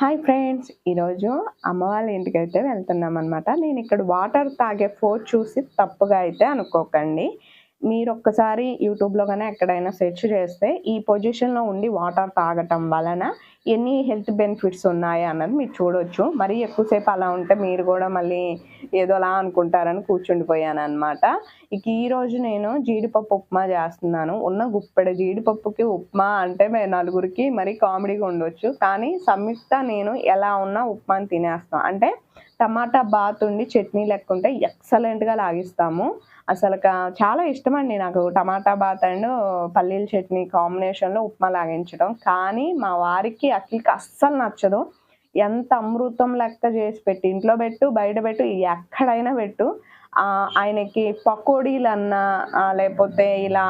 Hi friends ఈరోజు అమ్మ వాళ్ళ ఇంటికైతే వెళ్తున్నాం అనమాట నేను ఇక్కడ వాటర్ తాగే ఫోర్ చూసి తప్పుగా అయితే అనుకోకండి. మీరు ఒక్కసారి యూట్యూబ్లో కానీ ఎక్కడైనా సెర్చ్ చేస్తే ఈ పొజిషన్లో ఉండి వాటర్ తాగటం వలన ఎన్ని హెల్త్ బెనిఫిట్స్ ఉన్నాయి అన్నది మీరు చూడొచ్చు. మరి ఎక్కువసేపు అలా ఉంటే మీరు కూడా మళ్ళీ ఏదోలా అనుకుంటారని కూర్చుండిపోయాను అనమాట ఇక ఈరోజు నేను జీడిపప్పు ఉప్మా చేస్తున్నాను. ఉన్న గుప్పెడ జీడిపప్పుకి ఉప్మా అంటే మేము నలుగురికి మరి కామెడీగా ఉండొచ్చు. కానీ సంయుక్త నేను ఎలా ఉన్నా ఉప్మాని తినేస్తాం. అంటే టమాటా బాత్ ఉండి చట్నీ లెక్క ఉంటే ఎక్సలెంట్గా లాగిస్తాము. అసలు చాలా ఇష్టం అండి నాకు టమాటా బాత్ అండ్ పల్లీల చట్నీ కాంబినేషన్లో ఉప్మా లాగించడం. కానీ మా వారికి అఖిల్కి అస్సలు నచ్చదు. ఎంత అమృతం లెక్క చేసి పెట్టి ఇంట్లో పెట్టు బయట పెట్టు ఎక్కడైనా పెట్టు. ఆయనకి పకోడీలు అన్నా లేకపోతే ఇలా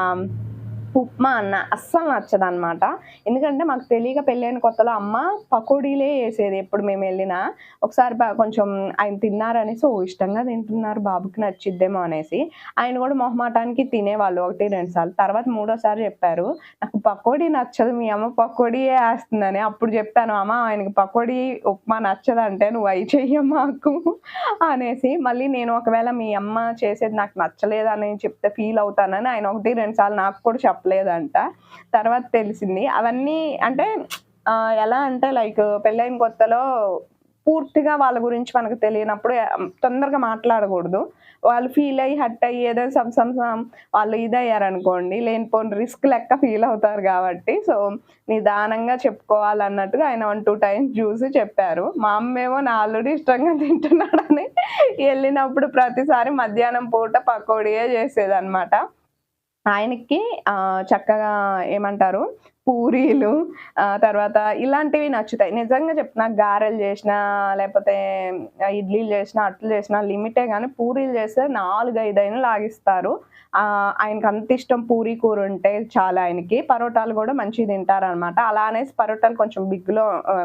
ఉప్మా అన్న. అస్సలు నచ్చదు అనమాట ఎందుకంటే మాకు తెలియక పెళ్ళైన కొత్తలో అమ్మ పకోడీలే వేసేది ఎప్పుడు మేము వెళ్ళినా. ఒకసారి కొంచెం ఆయన తిన్నారనేసి ఓ ఇష్టంగా తింటున్నారు బాబుకి నచ్చిద్దేమో అనేసి. ఆయన కూడా మొహమాటానికి తినేవాళ్ళు ఒకటి రెండు సార్లు. తర్వాత మూడోసారి చెప్పారు నాకు పకోడీ నచ్చదు మీ అమ్మ పకోడీయే వేస్తుందని. అప్పుడు చెప్పాను అమ్మ ఆయనకి పకోడీ ఉప్మా నచ్చదంటే నువ్వు అవి చెయ్య మాకు. అనేసి మళ్ళీ నేను ఒకవేళ మీ అమ్మ చేసేది నాకు నచ్చలేదని చెప్తే ఫీల్ అవుతానని ఆయన ఒకటి రెండు సార్లు నాకు కూడా చెప్పలేదంట తర్వాత తెలిసింది. అవన్నీ అంటే ఎలా అంటే లైక్ పెళ్ళైన కొత్తలో పూర్తిగా వాళ్ళ గురించి మనకు తెలియనప్పుడు తొందరగా మాట్లాడకూడదు. వాళ్ళు ఫీల్ అయ్యి హట్ అయ్యి ఏదో సమ్ సమ్ సమ్ వాళ్ళు ఇదయ్యారనుకోండి లేనిపోని రిస్క్ లెక్క ఫీల్ అవుతారు కాబట్టి. సో నిదానంగా చెప్పుకోవాలన్నట్టుగా ఆయన వన్ టూ టైమ్స్ చూసి చెప్పారు. మా అమ్మేమో నా ఆల్రెడీ ఇష్టంగా తింటున్నాడని వెళ్ళినప్పుడు ప్రతిసారి మధ్యాహ్నం పూట పకోడియే చేసేదన్నమాట. ఆయనకి చక్కగా ఏమంటారు? పూరీలు తర్వాత ఇలాంటివి నచ్చుతాయి. నిజంగా చెప్తున్నా గారెలు చేసిన లేకపోతే ఇడ్లీలు చేసిన అట్లు చేసిన లిమిటే కానీ పూరీలు చేస్తే నాలుగు ఐదైనా లాగిస్తారు ఆయనకి అంత ఇష్టం పూరీ కూర ఉంటే చాలా ఆయనకి. పరోటాలు కూడా మంచిగా తింటారనమాట అలా అనేసి పరోటాలు కొంచెం బిగ్లో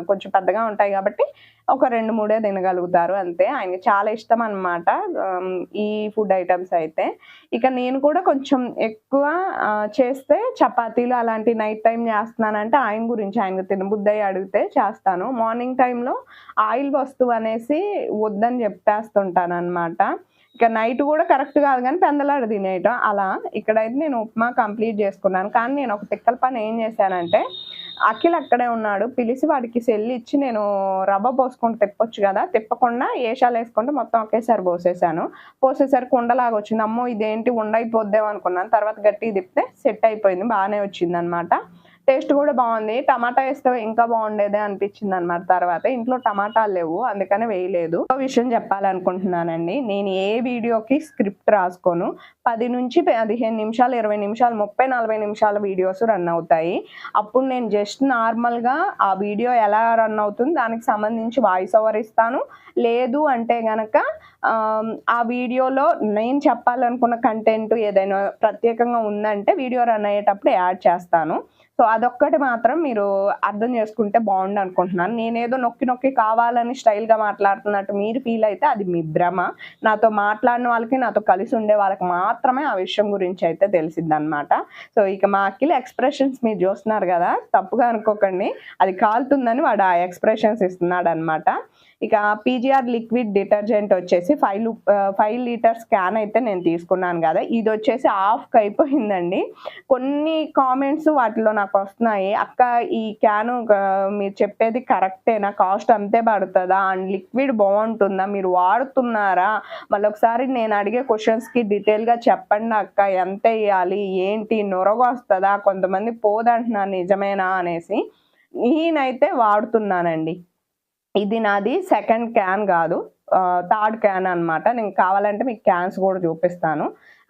కొంచెం పెద్దగా ఉంటాయి కాబట్టి ఒక రెండు మూడే తినగలుగుతారు అంతే. ఆయనకి చాలా ఇష్టం అనమాట ఈ ఫుడ్ ఐటమ్స్ అయితే. ఇక నేను కూడా కొంచెం ఎక్కువ చేస్తే చపాతీలు అలాంటి నైట్ టైం చేస్తున్నానంటే ఆయన గురించి ఆయన తినబుద్దయి అడిగితే చేస్తాను. మార్నింగ్ టైంలో ఆయిల్ వస్తువు అనేసి వద్దని చెప్పేస్తుంటాను అనమాట ఇక నైట్ కూడా కరెక్ట్ కాదు కానీ పెందలాడు తినేయటం అలా. ఇక్కడైతే నేను ఉప్మా కంప్లీట్ చేసుకున్నాను. కానీ నేను ఒక తిక్కల పని ఏం చేశానంటే అఖిల్ అక్కడే ఉన్నాడు. పిలిచి వాడికి సెల్ ఇచ్చి నేను రవ్వ పోసుకుంటూ తెప్పొచ్చు కదా. తిప్పకుండా ఏషాలు వేసుకుంటే మొత్తం ఒకేసారి పోసేసాను. పోసేసరికి ఉండలాగా వచ్చింది. అమ్మో ఇదేంటి? ఉండైపోద్దేమో అనుకున్నాను. తర్వాత గట్టి తిప్పితే సెట్ అయిపోయింది. బాగానే వచ్చింది అనమాట టేస్ట్ కూడా బాగుంది. టమాటా వేస్తే ఇంకా బాగుండేదే అనిపించింది అనమాట తర్వాత. ఇంట్లో టమాటాలు లేవు అందుకని వేయలేదు. ఒక విషయం చెప్పాలనుకుంటున్నానండి. నేను ఏ వీడియోకి స్క్రిప్ట్ రాసుకోను. పది నుంచి పదిహేను నిమిషాలు ఇరవై నిమిషాలు ముప్పై నలభై నిమిషాల వీడియోస్ రన్ అవుతాయి. అప్పుడు నేను జస్ట్ నార్మల్గా ఆ వీడియో ఎలా రన్ అవుతుంది దానికి సంబంధించి వాయిస్ ఓవర్ ఇస్తాను. లేదు అంటే గనక ఆ వీడియోలో నేను చెప్పాలనుకున్న కంటెంట్ ఏదైనా ప్రత్యేకంగా ఉందంటే వీడియో రన్ అయ్యేటప్పుడు యాడ్ చేస్తాను. సో అదొక్కటి మాత్రం మీరు అర్థం చేసుకుంటే బాగుండు అనుకుంటున్నాను. నేనేదో నొక్కి నొక్కి కావాలని స్టైల్గా మాట్లాడుతున్నట్టు మీరు ఫీల్ అయితే అది మీ భ్రమ. నాతో మాట్లాడిన వాళ్ళకి నాతో కలిసి ఉండే వాళ్ళకి మాత్రమే ఆ విషయం గురించి అయితే తెలిసిందనమాట సో ఇక మా అక్కిల ఎక్స్ప్రెషన్స్ మీరు చూస్తున్నారు కదా తప్పుగా అనుకోకండి. అది కాలుతుందని వాడు ఆ ఎక్స్ప్రెషన్స్ ఇస్తున్నాడు అనమాట ఇక పీజీఆర్ లిక్విడ్ డిటర్జెంట్ వచ్చేసి ఫైవ్ ఫైవ్ లీటర్స్ క్యాన్ అయితే నేను తీసుకున్నాను కదా. ఇది వచ్చేసి హాఫ్ అయిపోయిందండి. కొన్ని కామెంట్స్ వాటిలో నాకు వస్తున్నాయి. అక్క ఈ క్యాను మీరు చెప్పేది కరెక్టేనా కాస్ట్ అంతే పడుతుందా? అండ్ లిక్విడ్ బాగుంటుందా? మీరు వాడుతున్నారా? మళ్ళీ ఒకసారి నేను అడిగే క్వశ్చన్స్కి డీటెయిల్గా చెప్పండి అక్క. ఎంత వేయాలి? ఏంటి? నొరగ వస్తుందా? కొంతమంది పోదంటున్నారు నిజమేనా? అనేసి. నేనైతే వాడుతున్నానండి. ఇది నాది సెకండ్ క్యాన్ కాదు. థర్డ్ క్యాన్ అనమాట నేను కావాలంటే మీకు క్యాన్స్ కూడా చూపిస్తాను.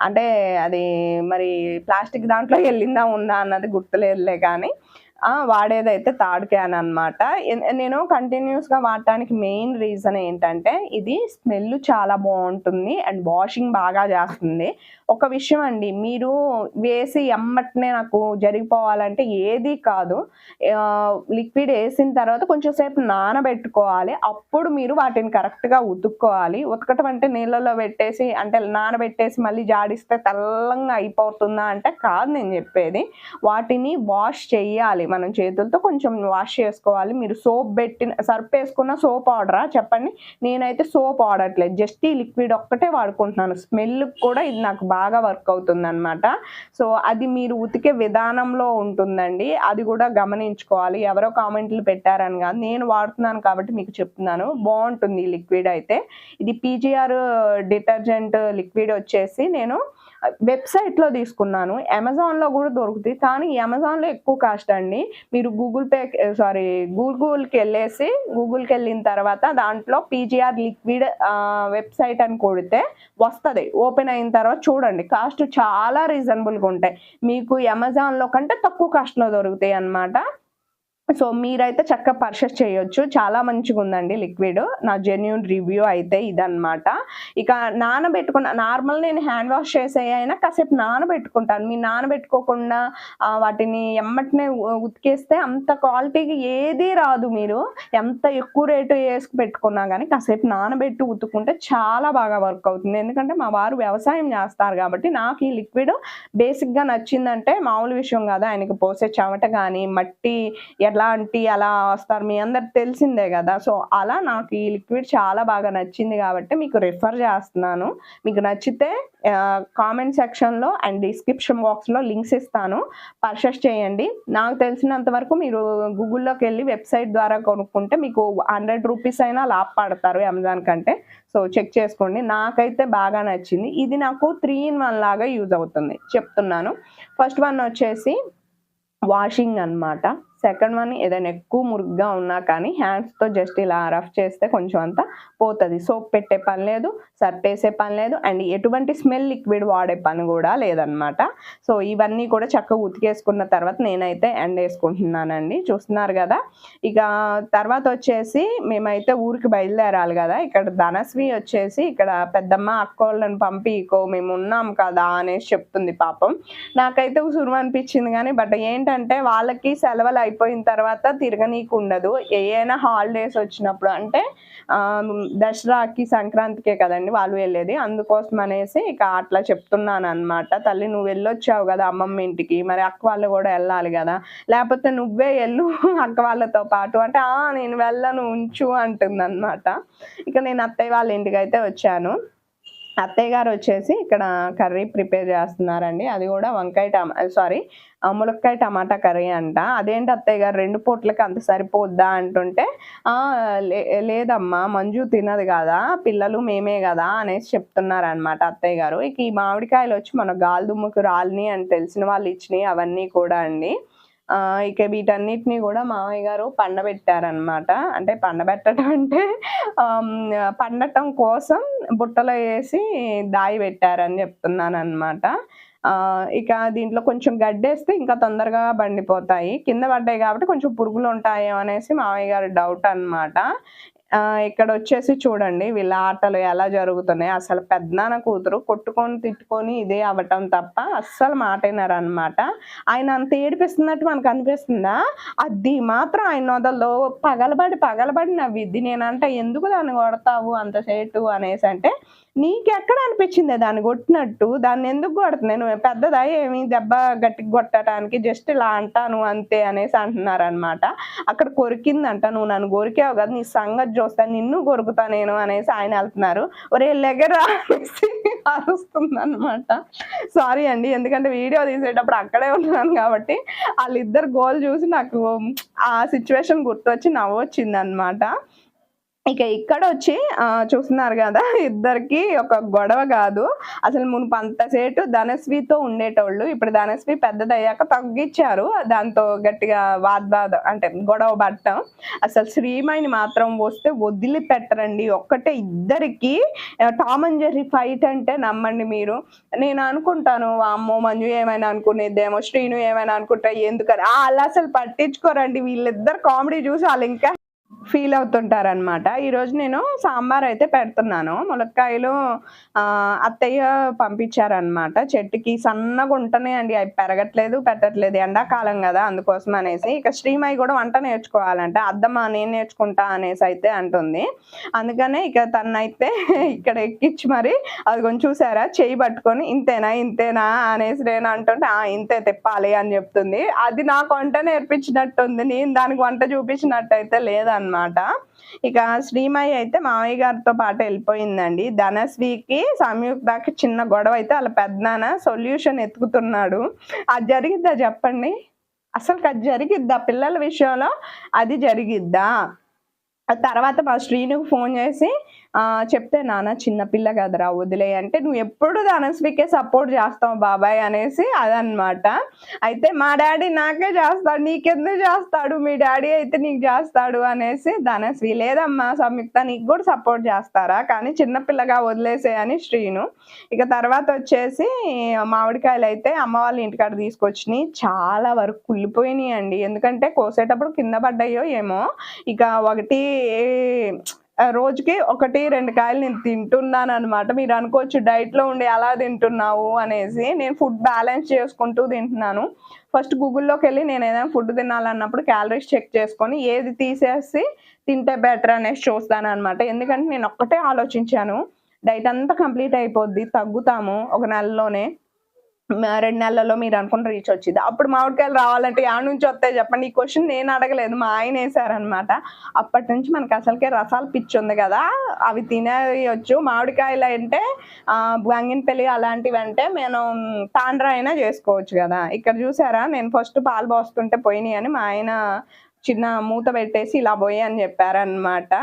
అంటే అది మరి ప్లాస్టిక్ దాంట్లో వెళ్ళిందా ఉందా అన్నది గుర్తులేదులే కానీ వాడేదైతే థర్డ్ క్యాన్ అనమాట నేను కంటిన్యూస్గా వాడటానికి మెయిన్ రీజన్ ఏంటంటే ఇది స్మెల్ చాలా బాగుంటుంది అండ్ వాషింగ్ బాగా చేస్తుంది. ఒక విషయం అండి. మీరు వేసి ఎమ్మటనే నాకు జరిగిపోవాలంటే ఏది కాదు. లిక్విడ్ వేసిన తర్వాత కొంచెం సేపు నానబెట్టుకోవాలి. అప్పుడు మీరు వాటిని కరెక్ట్గా ఉతుక్కోవాలి. ఉతకటం అంటే నీళ్ళలో పెట్టేసి అంటే నానబెట్టేసి మళ్ళీ జాడిస్తే తెల్లంగా అయిపోతుందా అంటే కాదు నేను చెప్పేది. వాటిని వాష్ చేయాలి. మనం చేతులతో కొంచెం వాష్ చేసుకోవాలి. మీరు సోప్ పెట్టిన సర్ఫ్ వేసుకున్న సోప్ ఆర్డరా? చెప్పండి. నేనైతే సోప్ వాడట్లేదు జస్ట్ ఈ లిక్విడ్ ఒక్కటే వాడుకుంటున్నాను. స్మెల్ కూడా ఇది నాకు బాగా వర్క్ అవుతుందన్నమాట. సో అది మీరు ఉతికే విధానంలో ఉంటుందండి. అది కూడా గమనించుకోవాలి. ఎవరో కామెంట్లు పెట్టారని కాదు. నేను వాడుతున్నాను కాబట్టి మీకు చెప్తున్నాను. బాగుంటుంది ఈ లిక్విడ్ అయితే. ఇది పీజీఆర్ డిటర్జెంట్ లిక్విడ్ వచ్చేసి నేను వెబ్సైట్లో తీసుకున్నాను. అమెజాన్లో కూడా దొరుకుతుంది కానీ అమెజాన్లో ఎక్కువ కాస్ట్ అండి. మీరు గూగుల్ పే సారీ గూగుల్కి వెళ్ళేసి గూగుల్కి వెళ్ళిన తర్వాత దాంట్లో పీజీఆర్ లిక్విడ్ వెబ్సైట్ అని కొడితే వస్తుంది. ఓపెన్ అయిన తర్వాత చూడండి. కాస్ట్ చాలా రీజనబుల్గా ఉంటాయి. మీకు అమెజాన్లో కంటే తక్కువ కాస్ట్లో దొరుకుతాయి అన్నమాట. సో మీరైతే చక్కగా పర్చేస్ చేయొచ్చు. చాలా మంచిగా ఉందండి లిక్విడ్. నా జెన్యున్ రివ్యూ అయితే ఇదనమాట ఇక నానబెట్టుకున్న నార్మల్ నేను హ్యాండ్ వాష్ చేసే అయినా కాసేపు నానబెట్టుకుంటాను. మీ నానబెట్టుకోకుండా వాటిని ఎమ్మటనే ఉ- ఉతికేస్తే అంత క్వాలిటీకి ఏది రాదు మీరు. ఎంత ఎక్కువ రేటు వేసుకు పెట్టుకున్నా కానీ కాసేపు నానబెట్టి ఉతుకుంటే చాలా బాగా వర్క్ అవుతుంది. ఎందుకంటే మా వారు వ్యవసాయం చేస్తారు కాబట్టి నాకు ఈ లిక్విడ్ బేసిక్గా నచ్చిందంటే మామూలు విషయం కాదు. ఆయనకి పోసే చెమట కానీ మట్టి ఎలాంటి అలా వస్తారు? మీ అందరికి తెలిసిందే కదా. సో అలా నాకు ఈ లిక్విడ్ చాలా బాగా నచ్చింది కాబట్టి మీకు రిఫర్ చేస్తున్నాను. మీకు నచ్చితే కామెంట్ సెక్షన్లో అండ్ డిస్క్రిప్షన్ బాక్స్లో లింక్స్ ఇస్తాను. పర్చేస్ చేయండి. నాకు తెలిసినంత వరకు మీరు గూగుల్లోకి వెళ్ళి వెబ్సైట్ ద్వారా కొనుక్కుంటే మీకు హండ్రెడ్ రూపీస్ అయినా లాభ పడతారు అమెజాన్ కంటే. సో చెక్ చేసుకోండి. నాకైతే బాగా నచ్చింది. ఇది నాకు త్రీ ఇన్ వన్ లాగా యూజ్ అవుతుంది. చెప్తున్నాను. ఫస్ట్ వన్ వచ్చేసి వాషింగ్ అన్నమాట. సెకండ్ వన్ ఏదైనా ఎక్కువ మురుగ్గా ఉన్నా కానీ హ్యాండ్స్తో జస్ట్ ఇలా రఫ్ చేస్తే కొంచెం అంతా పోతుంది. సోప్ పెట్టే పని లేదు సర్పేసే పని లేదు అండ్ ఎటువంటి స్మెల్ లిక్విడ్ వాడే పని కూడా లేదనమాట సో ఇవన్నీ కూడా చక్కగా ఉతికేసుకున్న తర్వాత నేనైతే ఎండ్ వేసుకుంటున్నానండి. చూస్తున్నారు కదా? ఇక తర్వాత వచ్చేసి మేమైతే ఊరికి బయలుదేరాలి కదా? ఇక్కడ ధనస్వి వచ్చేసి ఇక్కడ పెద్దమ్మ అక్కోళ్ళని పంపి ఇకో మేము ఉన్నాం కదా అనేసి చెప్తుంది పాపం. నాకైతే ఉసురు అనిపించింది కానీ బట్ ఏంటంటే వాళ్ళకి సెలవులు అయిపోయిన తర్వాత తిరగనీకు ఉండదు ఏదైనా హాలిడేస్ వచ్చినప్పుడు అంటే దసరాకి సంక్రాంతికే కదండి వాళ్ళు వెళ్ళేది. అందుకోసం అనేసి ఇక అట్లా చెప్తున్నాను అనమాట తల్లి నువ్వు వెళ్ళొచ్చావు కదా అమ్మమ్మ ఇంటికి. మరి అక్క వాళ్ళు కూడా వెళ్ళాలి కదా. లేకపోతే నువ్వే వెళ్ళు అక్క వాళ్ళతో పాటు. అంటే "ఆ, నేను వెళ్ళను ఉంచు అంటుంది అనమాట ఇక నేను అత్తయ్య వాళ్ళ ఇంటికి అయితే వచ్చాను. అత్తయ్య గారు వచ్చేసి ఇక్కడ కర్రీ ప్రిపేర్ చేస్తున్నారండి. అది కూడా వంకాయ టమా సారీ ములక్కాయ టమాటా కర్రీ అంట. అదేంటి అత్తయ్య గారు? రెండు పూట్లకి అంత సరిపోద్దా అంటుంటే లే- లేదమ్మా మంజు తినదు కదా పిల్లలు మేమే కదా అనేసి చెప్తున్నారనమాట అత్తయ్య గారు. ఇక ఈ మామిడికాయలు వచ్చి మన గాలిదుమ్ముకు రాలిని అని తెలిసిన వాళ్ళు ఇచ్చినాయి అవన్నీ కూడా అండి. ఇక వీటన్నిటిని కూడా మామయ్య గారు పండబెట్టారనమాట అంటే పండబెట్టడం అంటే పండటం కోసం బుట్టలో వేసి దాయి పెట్టారని చెప్తున్నాను అనమాట ఇక దీంట్లో కొంచెం గడ్డేస్తే ఇంకా తొందరగా బండిపోతాయి కింద పడ్డాయి కాబట్టి కొంచెం పురుగులు ఉంటాయేమో అనేసి మామయ్య గారి డౌట్ అన్నమాట. ఇక్కడ వచ్చేసి చూడండి వీళ్ళ ఆటలు ఎలా జరుగుతున్నాయి. అసలు పెద్దనాన్న కూతురు కొట్టుకొని తిట్టుకొని ఇదే అవ్వటం తప్ప అస్సలు మాటైనారనమాట ఆయన అంత ఏడిపిస్తున్నట్టు మనకు అనిపిస్తుందా? అది మాత్రం ఆయన వదలదు పగలబడి పగలబడి నవ్విద్ది. నేనంటే ఎందుకు దాన్ని కొడతావు అంతసేటు అనేసి అంటే నీకెక్కడ అనిపించింది దాన్ని కొట్టినట్టు? దాన్ని ఎందుకు కొడుతున్నాయి? నువ్వు పెద్దదా? ఏమి దెబ్బ గట్టి కొట్టడానికి జస్ట్ ఇలా అంటాను అంతే అనేసి అంటున్నారనమాట అక్కడ కొరికిందంట. నువ్వు నన్ను కొరికావు కదా నీ సంగతి చూస్తా నిన్ను కొరుకుతా నేను అనేసి ఆయన వెళ్తున్నారు. ఒరే లెగరా అనేసి అరుస్తుంది అనమాట సారీ అండి ఎందుకంటే వీడియో తీసేటప్పుడు అక్కడే ఉన్నాను కాబట్టి వాళ్ళిద్దరు గోల్ చూసి నాకు ఆ సిచ్యువేషన్ గుర్తొచ్చి నవ్వొచ్చింది అనమాట ఇక ఇక్కడ వచ్చి చూస్తున్నారు కదా ఇద్దరికి ఒక గొడవ కాదు. అసలు మునుపు అంతసేటు ధనస్వితో ఉండేటోళ్ళు. ఇప్పుడు ధనస్వి పెద్దదయ్యాక తగ్గించారు దాంతో గట్టిగా వాద్వాద అంటే గొడవ పట్టం అసలు శ్రీమణిని మాత్రం వస్తే వదిలిపెట్టరండి. ఒక్కటే ఇద్దరికి టామ్ అండ్ జెర్రీ ఫైట్ అంటే నమ్మండి మీరు. నేను అనుకుంటాను అమ్మో మంజు ఏమైనా అనుకునేదేమో శ్రీను ఏమైనా అనుకుంటా ఎందుకని? అలా అసలు పట్టించుకోరండి. వీళ్ళిద్దరు కామెడీ చూసి వాళ్ళు ఇంకా ఫీల్ అవుతుంటారనమాట ఈరోజు నేను సాంబార్ అయితే పెడుతున్నాను. ములక్కాయలు అత్తయ్య పంపించారనమాట చెట్టుకి సన్నగా ఉంటున్నాయండి. అవి పెరగట్లేదు పెట్టట్లేదు. ఎండాకాలం కదా అందుకోసం అనేసి. ఇక శ్రీమయ్య కూడా వంట నేర్చుకోవాలంట. అద్దమ్మా నేను నేర్చుకుంటా అనేసి అయితే అంటుంది. అందుకనే ఇక తనైతే ఇక్కడ ఎక్కించి మరి అది కొంచెం చూసారా? చేయి పట్టుకొని ఇంతేనా ఇంతేనా అనేసి నేను అంటుంటే ఆ ఇంతే తిప్పాలి అని చెప్తుంది. అది నాకు వంట నేర్పించినట్టుంది. నేను దానికి వంట చూపించినట్టు అయితే అనమాట ఇక శ్రీమయ్య అయితే మామయ్య గారితో పాటు వెళ్ళిపోయిందండి. ధనశ్రీకి సంయుక్తకి చిన్న గొడవ అయితే వాళ్ళ పెద్దనాన్న సొల్యూషన్ ఎత్తుకుతున్నాడు. అది జరిగిద్దా చెప్పండి? అసలు అది జరిగిద్దా? పిల్లల విషయంలో అది జరిగిద్దా? తర్వాత మా శ్రీనుకు ఫోన్ చేసి చెప్తే నాన్న చిన్నపిల్ల కదరా వదిలే. అంటే నువ్వు ఎప్పుడు ధనశ్రీకే సపోర్ట్ చేస్తావు బాబాయ్ అనేసి అదనమాట అయితే మా డాడీ నాకే చేస్తాడు నీకెందుకు చేస్తాడు? మీ డాడీ అయితే నీకు చేస్తాడు అనేసి ధనశ్రీ లేదమ్మా సంయుక్త నీకు కూడా సపోర్ట్ చేస్తారా? కానీ చిన్నపిల్లగా వదిలేసే అని శ్రీను. ఇక తర్వాత వచ్చేసి మామిడికాయలు అయితే అమ్మ వాళ్ళ ఇంటికాడ తీసుకొచ్చినాయి. చాలా వరకు కుళ్ళిపోయినాయి అండి ఎందుకంటే కోసేటప్పుడు కింద పడ్డాయో ఏమో. ఇక ఒకటి రోజుకి ఒకటి రెండు కాయలు నేను తింటున్నాను అనమాట మీరు అనుకోవచ్చు డైట్లో ఉండి అలా తింటున్నావు అనేసి నేను ఫుడ్ బ్యాలెన్స్ చేసుకుంటూ తింటున్నాను. ఫస్ట్ గూగుల్లోకి వెళ్ళి నేను ఏదైనా ఫుడ్ తినాలన్నప్పుడు క్యాలరీస్ చెక్ చేసుకొని ఏది తీసేసి తింటే బెటర్ అనేసి చూస్తాను అనమాట ఎందుకంటే నేను ఒక్కటే ఆలోచించాను. డైట్ అంతా కంప్లీట్ అయిపోద్ది తగ్గుతాము ఒక నెలలోనే. రెండు నెలల్లో మీరు అనుకున్న రీచ్ వచ్చింది. అప్పుడు మామిడికాయలు రావాలంటే ఆ నుంచి వస్తాయి చెప్పండి? ఈ క్వశ్చన్ నేను అడగలేదు. మా ఆయన వేసారనమాట అప్పటి నుంచి మనకి అసలుకే రసాలు పిచ్చి ఉంది కదా. అవి తినేయచ్చు. మామిడికాయలు అంటే ఆ, బంగినపల్లి అలాంటివి అంటే నేను తాండ్ర అయినా చేసుకోవచ్చు కదా. ఇక్కడ చూసారా? నేను ఫస్ట్ పాలు పోస్తుంటే పోయినాయి అని మా ఆయన చిన్న మూత పెట్టేసి ఇలా పోయి అని చెప్పారనమాట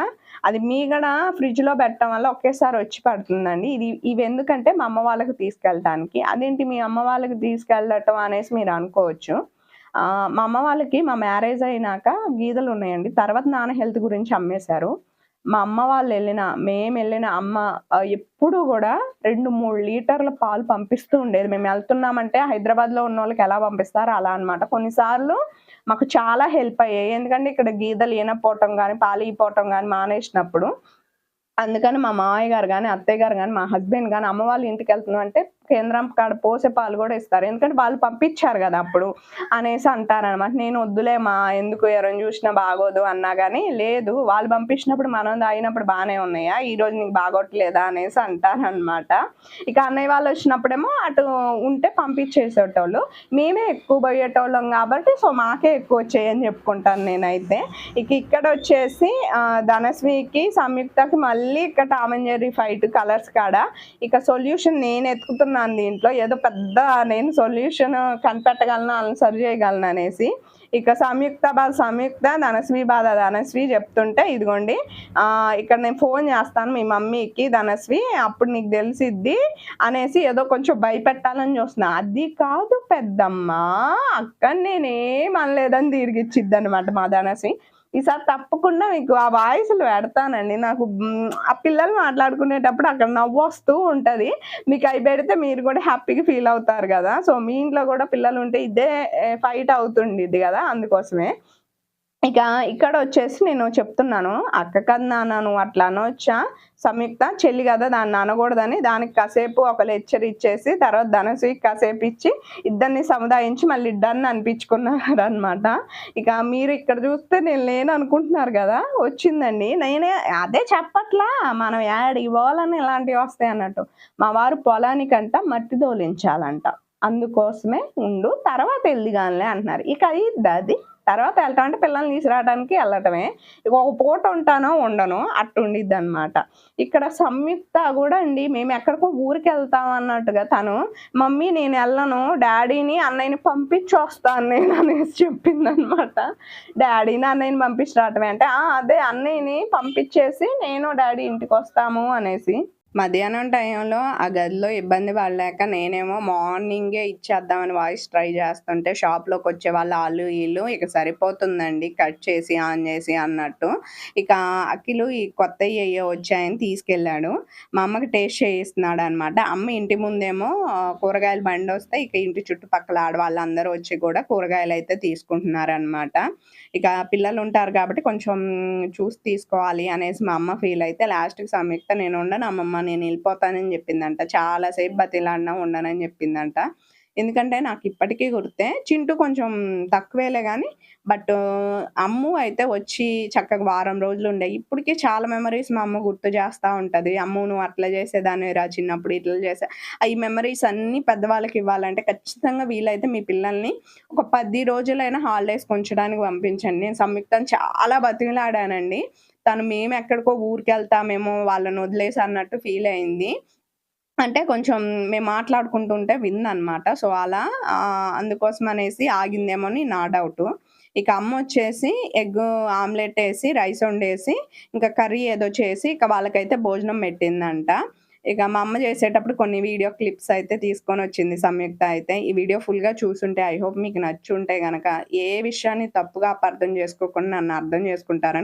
అది మీగడ కూడా ఫ్రిడ్జ్లో పెట్టడం వల్ల ఒకేసారి వచ్చి పడుతుందండి. ఇది ఇవి ఎందుకంటే మా అమ్మ వాళ్ళకి తీసుకెళ్ళటానికి. అదేంటి మీ అమ్మ వాళ్ళకి తీసుకెళ్ళటం అనేసి మీరు అనుకోవచ్చు. మా అమ్మ వాళ్ళకి మా మ్యారేజ్ అయినాక గీదలు ఉన్నాయండి. తర్వాత నాన్న హెల్త్ గురించి అమ్మేశారు. మా అమ్మ వాళ్ళు వెళ్ళిన మేము వెళ్ళిన అమ్మ ఎప్పుడు కూడా రెండు మూడు లీటర్ల పాలు పంపిస్తూ ఉండేది. మేము వెళ్తున్నామంటే హైదరాబాద్లో ఉన్న వాళ్ళకి ఎలా పంపిస్తారో అలా అన్నమాట. కొన్నిసార్లు మాకు చాలా హెల్ప్ అయ్యాయి. ఎందుకంటే ఇక్కడ గీతలు ఈనపోవటం కానీ పాలు ఈపోవటం కానీ మానేసినప్పుడు అందుకని మా మామయ్య గారు కానీ అత్తయ్య గారు కానీ మా హస్బెండ్ కానీ అమ్మ వాళ్ళ ఇంటికి వెళ్తున్నాం అంటే కేంద్రం కాడ పోసే పాలు కూడా ఇస్తారు. ఎందుకంటే వాళ్ళు పంపించారు కదా అప్పుడు అనేసి అంటారనమాట నేను వద్దులే మా ఎందుకు ఎవరైనా చూసినా బాగోదు అన్నా కానీ లేదు వాళ్ళు పంపించినప్పుడు మనం తాగినప్పుడు బాగానే ఉన్నాయా ఈ రోజు నీకు బాగోట్లేదా అనేసి అంటారనమాట ఇక అన్నయ్య వాళ్ళు వచ్చినప్పుడేమో అటు ఉంటే పంపించేసేటోళ్ళు. మేమే ఎక్కువ పోయేటోళ్ళం కాబట్టి సో మాకే ఎక్కువ వచ్చాయని చెప్పుకుంటాను నేనైతే. ఇక ఇక్కడ వచ్చేసి ధనస్వికి సంయుక్తకి మళ్ళీ ఇక్కడ Tom and Jerry fight colours కాడ. ఇక సొల్యూషన్ నేను ఎత్తుకుతున్నాను దీంట్లో. ఏదో పెద్ద నేను సొల్యూషన్ కనిపెట్టగలను వాళ్ళని సరి చేయగలను అనేసి. ఇక సంయుక్త బాధ సంయుక్త ధనశ్రీ బాధ ధనశ్రీ చెప్తుంటే ఇదిగోండి ఇక్కడ నేను ఫోన్ చేస్తాను మీ మమ్మీకి ధనశ్రీ అప్పుడు నీకు తెలిసిద్ది అనేసి ఏదో కొంచెం భయపెట్టాలని చూస్తున్నా. అది కాదు పెద్దమ్మ అక్కడ నేనేం అనలేదని తిరిగిచ్చిద్ది అనమాట మా ధనశ్రీ. ఈసారి తప్పకుండా మీకు ఆ వాయిస్లు పెడతానండి. నాకు ఆ పిల్లలు మాట్లాడుకునేటప్పుడు అక్కడ నవ్వు వస్తూ ఉంటది. మీకు అవి పెడితే మీరు కూడా హ్యాపీగా ఫీల్ అవుతారు కదా. సో మీ ఇంట్లో కూడా పిల్లలు ఉంటే ఇదే ఫైట్ అవుతుండిద్ది కదా అందుకోసమే. ఇక ఇక్కడ వచ్చేసి నేను చెప్తున్నాను అక్క కదా నాన్న నువ్వు అట్లా అనొచ్చా? సంయుక్త చెల్లి కదా దాన్ని అనకూడదని దానికి కాసేపు ఒక లెక్చర్ ఇచ్చేసి తర్వాత ధనశ్రీకి కాసేపు ఇచ్చి ఇద్దరిని సముదాయించి మళ్ళీ డన్ అనిపించుకున్నారు అనమాట ఇక మీరు ఇక్కడ చూస్తే నేను లేను అనుకుంటున్నారు కదా వచ్చిందండి. నేనే అదే చెప్పట్లా మనం యాడ్ ఇవ్వాలని ఇలాంటివి వస్తాయి అన్నట్టు. మా వారు పొలానికంట మట్టి దోలించాలంట అందుకోసమే ఉండు తర్వాత వెళ్ళిగానిలే అంటున్నారు. ఇక ఇది అది. తర్వాత వెళ్ళటం అంటే పిల్లల్ని తీసుకురావడానికి వెళ్ళటమే. ఇక ఒక పూట ఉంటానో ఉండను అట్టుండిద్ది అనమాట ఇక్కడ సంయుక్త కూడా అండి మేము ఎక్కడికో ఊరికి వెళ్తాం అన్నట్టుగా తను మమ్మీ నేను వెళ్ళను డాడీని అన్నయ్యని పంపించి వస్తాను నేను అనేసి చెప్పింది అనమాట డాడీని అన్నయ్యని పంపించి రావటమే అంటే అదే అన్నయ్యని పంపించేసి నేను డాడీ ఇంటికి వస్తాము అనేసి. మధ్యాహ్నం టైంలో ఆ గదిలో ఇబ్బంది పడలేక నేనేమో మార్నింగే ఇచ్చేద్దామని వాయిస్ ట్రై చేస్తుంటే షాప్‌లోకి వచ్చే వాళ్ళు వాళ్ళు వీళ్ళు ఇక సరిపోతుందండి కట్ చేసి, ఆన్ చేసి అన్నట్టు. ఇక అఖిలు ఈ కొత్త అయ్యో వచ్చాయని తీసుకెళ్ళాడు. మా అమ్మకి టేస్ట్ చేయిస్తున్నాడు అనమాట అమ్మ ఇంటి ముందేమో కూరగాయలు బండి వస్తే ఇక ఇంటి చుట్టుపక్కల ఆడవాళ్ళందరూ వచ్చి కూడా కూరగాయలు అయితే తీసుకుంటున్నారనమాట. ఇక పిల్లలు ఉంటారు కాబట్టి కొంచెం చూసి తీసుకోవాలి అనేసి మా అమ్మ ఫీల్ అయితే లాస్ట్‌కి సంయుక్త నేను ఉండను అమ్మమ్మ నేను వెళ్ళిపోతానని చెప్పిందంట. చాలా సేపు బతిలాడినా ఉండనని చెప్పిందంట. ఎందుకంటే నాకు ఇప్పటికీ గుర్తే. చింటూ కొంచెం తక్కువేలే కానీ బట్ అమ్ము అయితే వచ్చి చక్కగా వారం రోజులు ఉండే ఇప్పటికీ చాలా మెమరీస్ మా అమ్మ గుర్తు చేస్తూ ఉంటుంది "అమ్ము నువ్వు అట్లా చేసేదానివిరా చిన్నప్పుడు ఇట్లా చేసే ఈ మెమరీస్ అన్నీ పెద్దవాళ్ళకి ఇవ్వాలంటే ఖచ్చితంగా వీలైతే మీ పిల్లల్ని ఒక పది రోజులైనా హాలిడేస్ కొంచడానికి పంపించండి. నేను సంయుక్తం చాలా బతిమిలాడానండి. తను మేము ఎక్కడికో ఊరికి వెళ్తామేమో వాళ్ళని వదిలేసి అన్నట్టు ఫీల్ అయింది. అంటే కొంచెం మేము మాట్లాడుకుంటుంటే విందనమాట. సో, అలా అందుకోసం అనేసి ఆగిందేమో అని నా డౌట్ ఇక అమ్మ వచ్చేసి ఎగ్ ఆమ్లెట్ వేసి రైస్ వండేసి, ఇంకా కర్రీ ఏదో చేసి ఇక వాళ్ళకైతే భోజనం పెట్టిందంట. ఇక మా అమ్మ చేసేటప్పుడు కొన్ని వీడియో క్లిప్స్ అయితే తీసుకొని వచ్చింది సంయుక్త అయితే. ఈ వీడియో ఫుల్‌గా చూసుంటే ఐ హోప్ మీకు నచ్చుంటే గనక ఏ విషయాన్ని తప్పుగా అపార్థం చేసుకోకుండా నన్ను అర్థం చేసుకుంటారని